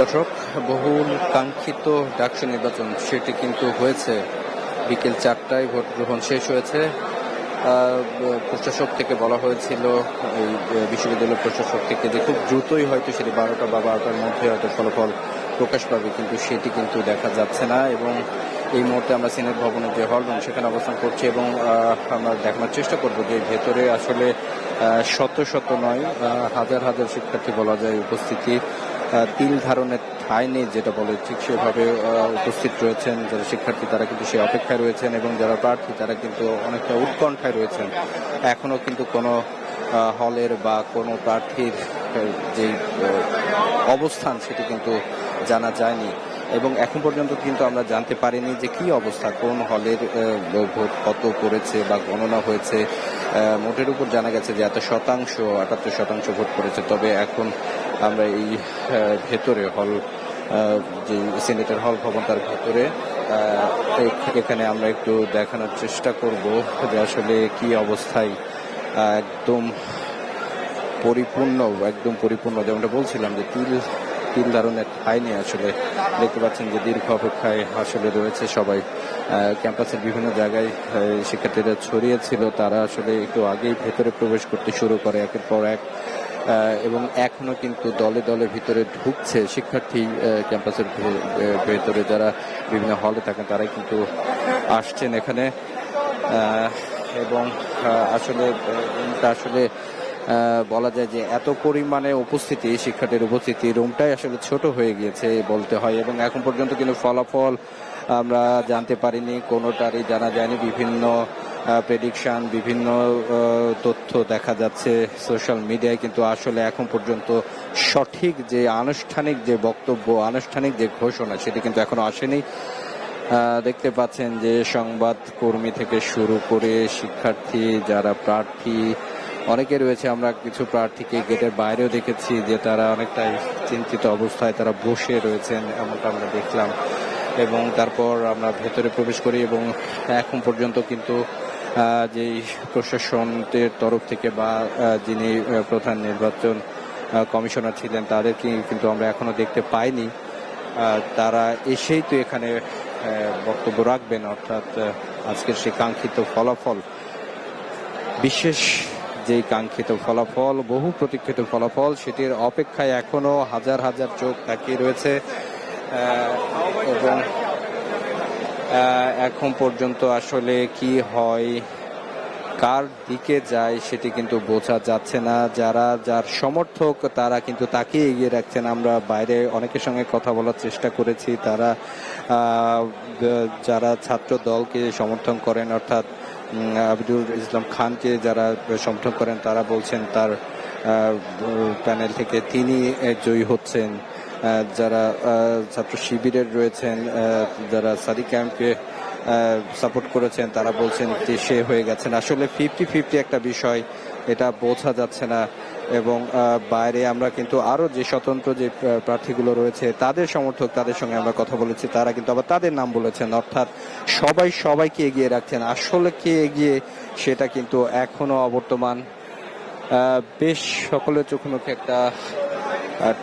দর্শক, বহুল কাঙ্ক্ষিত ডাকসু নির্বাচন, সেটি কিন্তু হয়েছে। বিকেল চারটায় ভোট গ্রহণ শেষ হয়েছে। প্রশাসক থেকে বলা হয়েছিল, এই বিশ্ববিদ্যালয় প্রশাসক থেকে যে খুব দ্রুতই হয়তো সেটি বারোটা বা বারোটার মধ্যে হয়তো ফলাফল প্রকাশ পাবে, কিন্তু সেটি কিন্তু দেখা যাচ্ছে না এবং এই মুহূর্তে আমরা সিনেট ভবনের যে হল সেখানে অবস্থান করছি এবং আমরা দেখানোর চেষ্টা করব যে ভেতরে আসলে শত শত নয় হাজার হাজার শিক্ষার্থী বলা যায় উপস্থিতি। তিল ধারণের ঠাঁই নেই, যেটা বলে ঠিক সেভাবে উপস্থিত রয়েছেন যারা শিক্ষার্থী, তারা কিন্তু সেই অপেক্ষায় রয়েছেন এবং যারা প্রার্থী, তারা কিন্তু অনেকটা উৎকণ্ঠায় রয়েছেন। এখনও কিন্তু কোনো হলের বা কোনো প্রার্থীর যে অবস্থান সেটি কিন্তু জানা যায়নি। এবং এখন পর্যন্ত কিন্তু আমরা জানতে পারিনি যে কি অবস্থা, কোন হলের ভোট কত পড়েছে বা গণনা হয়েছে। মোটের উপর জানা গেছে যে এত শতাংশ, আটাত্তর শতাংশ ভোট পড়েছে। তবে এখন আমরা এই ভেতরে হল যে সিনেটের হল ভবন তার ভেতরে এখানে আমরা একটু দেখানোর চেষ্টা করব যে আসলে কি অবস্থায় একদম পরিপূর্ণ একদম পরিপূর্ণ। যেমনটা বলছিলাম যে তিল ধারণের ঠাঁই নিয়ে আসলে দেখতে পাচ্ছেন যে দীর্ঘ অপেক্ষায় আসলে রয়েছে সবাই। ক্যাম্পাসের বিভিন্ন জায়গায় শিক্ষার্থীরা ছড়িয়েছিল, তারা আসলে একটু আগেই ভেতরে প্রবেশ করতে শুরু করে একের পর এক। এবং এখনও কিন্তু দলে দলে ভিতরে ঢুকছে শিক্ষার্থী ক্যাম্পাসের ভেতরে যারা বিভিন্ন হলে থাকেন, তারাই কিন্তু আসছেন এখানে। এবং আসলে আসলে বলা যায় যে এত পরিমাণে উপস্থিতি, শিক্ষার্থীর উপস্থিতি, রুমটাই আসলে ছোট হয়ে গিয়েছে বলতে হয়। এবং এখন পর্যন্ত কিন্তু ফলাফল আমরা জানতে পারিনি, কোনোটারই জানা যায়নি। বিভিন্ন প্রেডিকশন বিভিন্ন তথ্য দেখা যাচ্ছে সোশ্যাল মিডিয়ায় কিন্তু আসলে এখন পর্যন্ত সঠিক যে আনুষ্ঠানিক যে বক্তব্য, আনুষ্ঠানিক যে ঘোষণা, সেটি কিন্তু এখনও আসেনি। দেখতে পাচ্ছেন যে সংবাদ কর্মী থেকে শুরু করে শিক্ষার্থী, যারা প্রার্থী অনেকে রয়েছে, আমরা কিছু প্রার্থীকে গেটের বাইরেও দেখেছি যে তারা অনেকটাই চিন্তিত অবস্থায় তারা বসে রয়েছেন, এমনটা আমরা দেখলাম। এবং তারপর আমরা ভেতরে প্রবেশ করি এবং এখন পর্যন্ত কিন্তু যেই প্রশাসনের তরফ থেকে বা যিনি প্রধান নির্বাচন কমিশনার ছিলেন, তাদেরকে কিন্তু আমরা এখনও দেখতে পাইনি। তারা এসেই তো এখানে বক্তব্য রাখবেন, অর্থাৎ আজকের সেই কাঙ্ক্ষিত ফলাফল। বিশেষ যেই কাঙ্ক্ষিত ফলাফল, বহু প্রতীক্ষিত ফলাফল, সেটির অপেক্ষায় এখনও হাজার হাজার চোখ তাকিয়ে রয়েছে। এবং এখন পর্যন্ত আসলে কি হয়, কার দিকে যায়, সেটি কিন্তু বোঝা যাচ্ছে না। যারা, যার সমর্থক, তারা কিন্তু তাকে এগিয়ে রাখছেন। আমরা বাইরে অনেকের সঙ্গে কথা বলার চেষ্টা করেছি। তারা যারা ছাত্র দলকে সমর্থন করেন, অর্থাৎ আবিদুল ইসলাম খানকে যারা সমর্থন করেন, তারা বলছেন তার প্যানেল থেকে তিনি জয়ী হচ্ছেন। যারা ছাত্র শিবিরের রয়েছেন যারা সাদি ক্যাম্পকে সাপোর্ট করেছেন, তারা বলছেন যে সে হয়ে গেছেন। আসলে ফিফটি ফিফটি একটা বিষয়, এটা বোঝা যাচ্ছে না। এবং বাইরে আমরা কিন্তু আরও যে স্বতন্ত্র যে প্রার্থীগুলো রয়েছে, তাদের সমর্থক তাদের সঙ্গে আমরা কথা বলেছি। তারা কিন্তু আবার তাদের নাম বলেছেন, অর্থাৎ সবাই সবাইকে এগিয়ে রাখছেন। আসলে কে এগিয়ে, সেটা কিন্তু এখনও অবর্তমান। বেশ সকলের চোখে মুখে একটা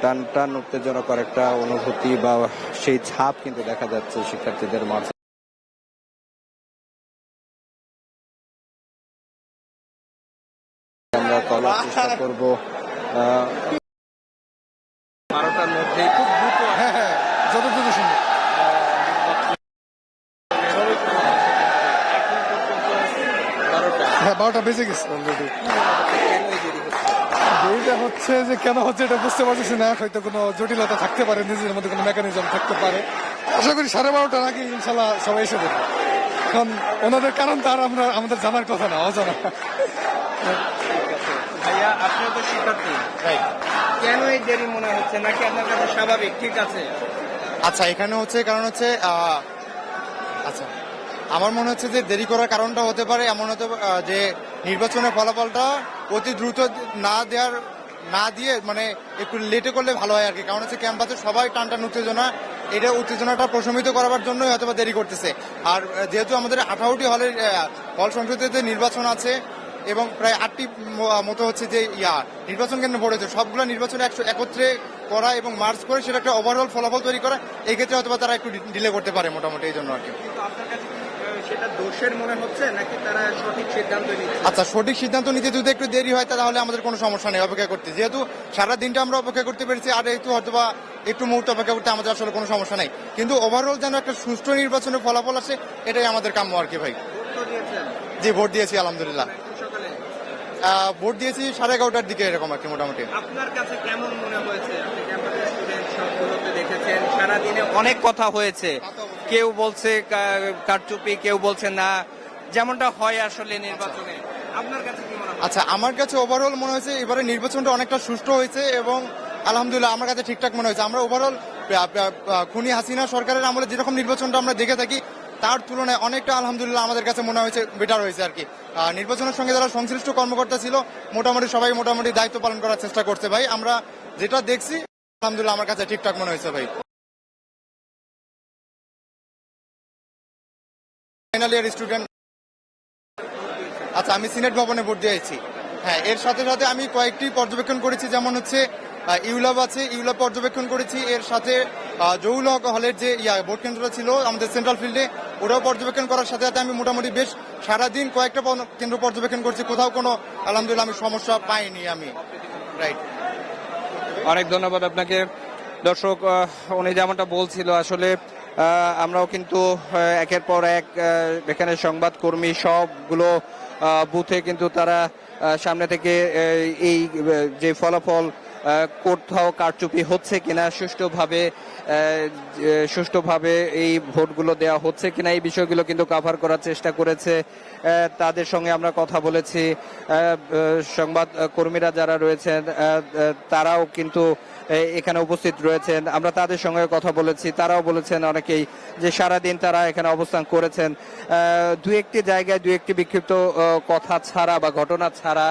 টান টান উত্তেজনকর একটা অনুভূতি বা সেই ছাপ কিন্তু দেখা যাচ্ছে শিক্ষার্থীদের মাঝে। চেষ্টা করব বারোটার মধ্যে খুব দ্রুত হ্যাঁ হ্যাঁ যত দ্রুত সম্ভব। হ্যাঁ বারোটা বেজে গেছে অলরেডি দেরিটা হচ্ছে যে কেন হচ্ছে এটা বুঝতে পারতেছি না হয়তো কোনো জটিলতা থাকতে পারে নিজের মধ্যে কোনো মেকানিজম থাকতে পারে। আশা করি সাড়ে বারোটার আগে ইনশাল্লাহ সবাই এসে দেবে এখন ওনাদের কারণ তার আমরা আমাদের জানার কথা না অজানা। ভাইয়া আপনিও তো শিক্ষার্থী। কেন এই দেরি মনে হচ্ছে? নাকি আপনার কাছে স্বাভাবিক? ঠিক আছে। আচ্ছা এখানে হচ্ছে কারণ হচ্ছে আচ্ছা আমার মনে হচ্ছে যে দেরি করার কারণটা হতে পারে এমন হতে যে নির্বাচনের ফলাফলটা অতি দ্রুত না দেওয়ার না দিয়ে মানে একটু লেটে করলে ভালো হয় আর কি কারণ হচ্ছে ক্যাম্পাসে সবাই টান টান উত্তেজনা এটা উত্তেজনাটা প্রশমিত করার জন্যই হয়তো দেরি করতেছে। আর যেহেতু আমাদের আঠারোটি হলের হল সংসদে নির্বাচন আছে এবং প্রায় আটটি মতো হচ্ছে যে ইয়া নির্বাচন কেন্দ্র ভোট হয়েছে। সবগুলো নির্বাচনে একশো একত্রে করা এবং মার্চ করে সেটা একটা ওভারঅল ফলাফল তৈরি করা এই ক্ষেত্রে হয়তো তারা একটু ডিলে করতে পারে মোটামুটি এই জন্য আর কি। সেটা দোষের মনে হচ্ছে নাকি তারা সঠিক সিদ্ধান্ত নিচ্ছে? আচ্ছা সঠিক সিদ্ধান্ত নিতে যদি একটু দেরি হয় তাহলে আমাদের কোনো সমস্যা নেই অপেক্ষা করতে। যেহেতু সারা দিনটা আমরা অপেক্ষা করতে পেরেছি আর একটু হয়তো বা একটু মুহূর্ত অপেক্ষা করতে আমাদের আসলে কোনো সমস্যা নেই। কিন্তু ওভারঅল যেন একটা সুষ্ঠু নির্বাচনের ফলাফল আসে এটাই আমাদের কাম্য আর কি ভাই। ভোট জি ভোট দিয়েছি আলহামদুলিল্লাহ। ভোট দিয়েছি সাড়ে এগারোটার দিকে এরকম আর কি মোটামুটি। আপনার কাছে কেমন মনে হয়েছে? আপনি ক্যাম্পাসের স্টুডেন্ট দেখেছেন সারাদিনে অনেক কথা হয়েছে। কেউ বলছে কারচুপি কেউ বলছে না। যেমনটা হয় আসলে নির্বাচনে। আপনার কাছে কি মনে হয়? আচ্ছা আমার কাছে ওভারঅল মনে হয়েছে এবারে নির্বাচনটা অনেকটা সুষ্ঠু হয়েছে এবং আলহামদুলিল্লাহ আমার কাছে ঠিকঠাক মনে হয়েছে। আমরা ওভারঅল খুনি হাসিনা সরকারের আমলে যেরকম নির্বাচনটা আমরা দেখে থাকি তার তুলনায় অনেকটা আলহামদুলিল্লাহ আমাদের কাছে মনে হয়েছে বেটার হয়েছে আর কি। নির্বাচনের সঙ্গে যারা সংশ্লিষ্ট কর্মকর্তা ছিল, মোটামুটি সবাই মোটামুটি দায়িত্ব পালন করার চেষ্টা করছে ভাই। আমরা যেটা দেখছি, আলহামদুলিল্লাহ আমার কাছে ঠিকঠাক মনে হয়েছে ভাই। ফাইনাল ইয়ার স্টুডেন্ট আচ্ছা আমি সিনেট ভবনে ভোট দিয়েছি। হ্যাঁ এর সাথে সাথে আমি কয়েকটি পর্যবেক্ষণ করেছি, যেমন হচ্ছে ইউলাব আছে, ইউলাব পর্যবেক্ষণ করেছি। এর সাথে জহুল হক হলের যে, ইয়া, ভোট কেন্দ্রটা ছিল আমাদের সেন্ট্রাল ফিল্ডে ওটাও পর্যবেক্ষণ করার সাথে সাথে আমি মোটামুটি বেশ সারাদিন কয়েকটা কেন্দ্র পর্যবেক্ষণ করছি। কোথাও কোনো, আলহামদুলিল্লাহ আমি সমস্যা পাইনি আমি। রাইট অনেক ধন্যবাদ আপনাকে। দর্শক উনি যেমনটা বলছিল, আসলে আমরাও কিন্তু একের পর এক এখানে সংবাদকর্মী সবগুলো বুথে কিন্তু তারা সামনে থেকে এই যে ফলাফল কোথাও কারচুপি হচ্ছে কিনা, সুষ্ঠুভাবে সুষ্ঠুভাবে এই ভোটগুলো দেওয়া হচ্ছে কিনা, এই বিষয়গুলো কিন্তু কাভার করার চেষ্টা করেছে তাদের সঙ্গে আমরা কথা বলেছি। সংবাদ কর্মীরা যারা রয়েছেন তারাও কিন্তু এখানে উপস্থিত রয়েছেন। আমরা তাদের সঙ্গে কথা বলেছি, তারাও বলেছেন অনেকেই যে সারাদিন তারা এখানে অবস্থান করেছেন। দু একটি জায়গায় দু একটি বিক্ষিপ্ত কথা ছাড়া বা ঘটনা ছাড়া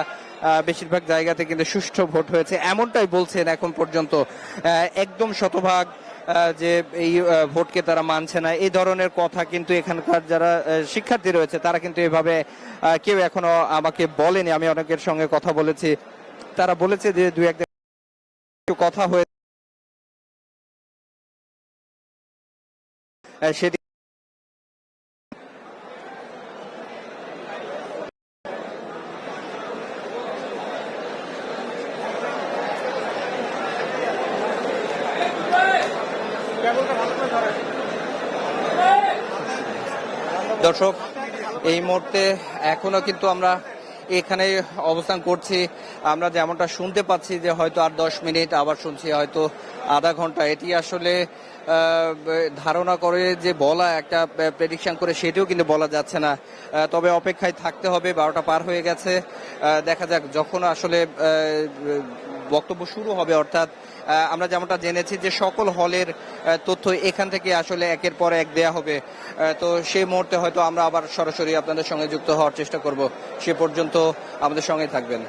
বেশিরভাগ জায়গাতে কিন্তু সুষ্ঠু ভোট হয়েছে। এমনটাই বলছেন এখন পর্যন্ত একদম শতভাগ যে এই ভোটকে তারা মানছে না। এই ধরনের কথা কিন্তু এখানকার যারা শিক্ষার্থী রয়েছে তারা কিন্তু এভাবে কেউ এখনও আমাকে বলেনি। আমি অনেকের সঙ্গে কথা বলেছি। তারা বলেছে যে দু এক একটু কথা হয়ে আহ, দর্শক, এই মুহূর্তে এখনও কিন্তু আমরা এখানে অবস্থান করছি। আমরা যেমনটা শুনতে পাচ্ছি যে হয়তো আর দশ মিনিট আবার শুনছি, হয়তো আধা ঘণ্টা। এটি আসলে ধারণা করে যে বলা একটা প্রেডিকশন করে সেটিও কিন্তু বলা যাচ্ছে না। তবে অপেক্ষায় থাকতে হবে, বারোটা পার হয়ে গেছে। দেখা যাক যখন আসলে বক্তব্য শুরু হবে, অর্থাৎ আমরা যেমনটা জেনেছি যে সকল হলের তথ্য এখান থেকে আসলে একের পর এক দেয়া হবে। তো সেই মুহূর্তে হয়তো আমরা আবার সরাসরি আপনাদের সঙ্গে যুক্ত হওয়ার চেষ্টা করব। সে পর্যন্ত আমাদের সঙ্গে থাকবেন।